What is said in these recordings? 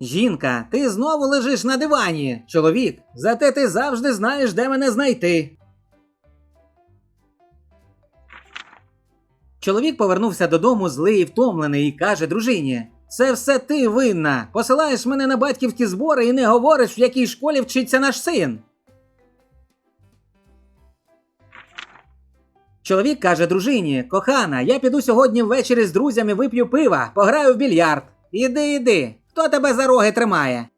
Жінка, ти знову лежиш на дивані. Чоловік, зате ти завжди знаєш, де мене знайти. Чоловік повернувся додому злий і втомлений і каже дружині: Це все ти винна. Посилаєш мене на батьківські збори і не говориш, в якій школі вчиться наш син. Чоловік каже дружині: Кохана, я піду сьогодні ввечері з друзями вип'ю пива, пограю в більярд. Іди, іди. Хто тебе за роги тримає?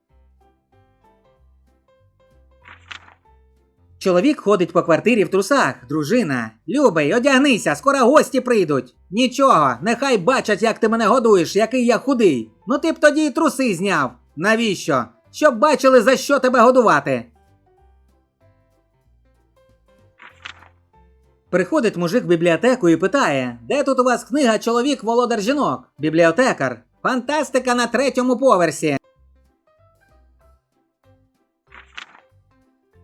Чоловік ходить по квартирі в трусах. Дружина. Любий, одягнися, скоро гості прийдуть. Нічого, нехай бачать, як ти мене годуєш, який я худий. Ну ти б тоді і труси зняв. Навіщо? Щоб бачили, за що тебе годувати. Приходить мужик в бібліотеку і питає: Де тут у вас книга Чоловік володар жінок? Бібліотекар. Фантастика на третьому поверсі.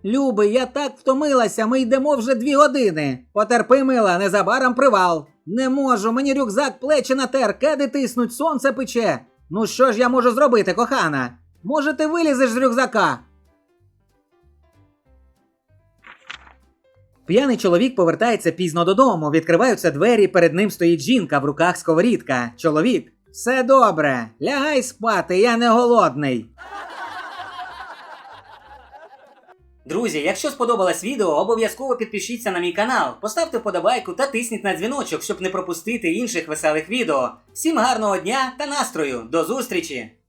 Любий, я так втомилася, ми йдемо вже дві години. Потерпи, мила, незабаром привал. Не можу, мені рюкзак плечі натер, кеди тиснуть, сонце пече. Ну що ж я можу зробити, кохана? Може, ти вилізеш з рюкзака? П'яний чоловік повертається пізно додому, відкриваються двері, перед ним стоїть жінка, в руках сковорідка. Чоловік. Все добре, лягай спати, я не голодний. Друзі, якщо сподобалось відео, обов'язково підпишіться на мій канал, поставте вподобайку та тисніть на дзвіночок, щоб не пропустити інших веселих відео. Всім гарного дня та настрою! До зустрічі!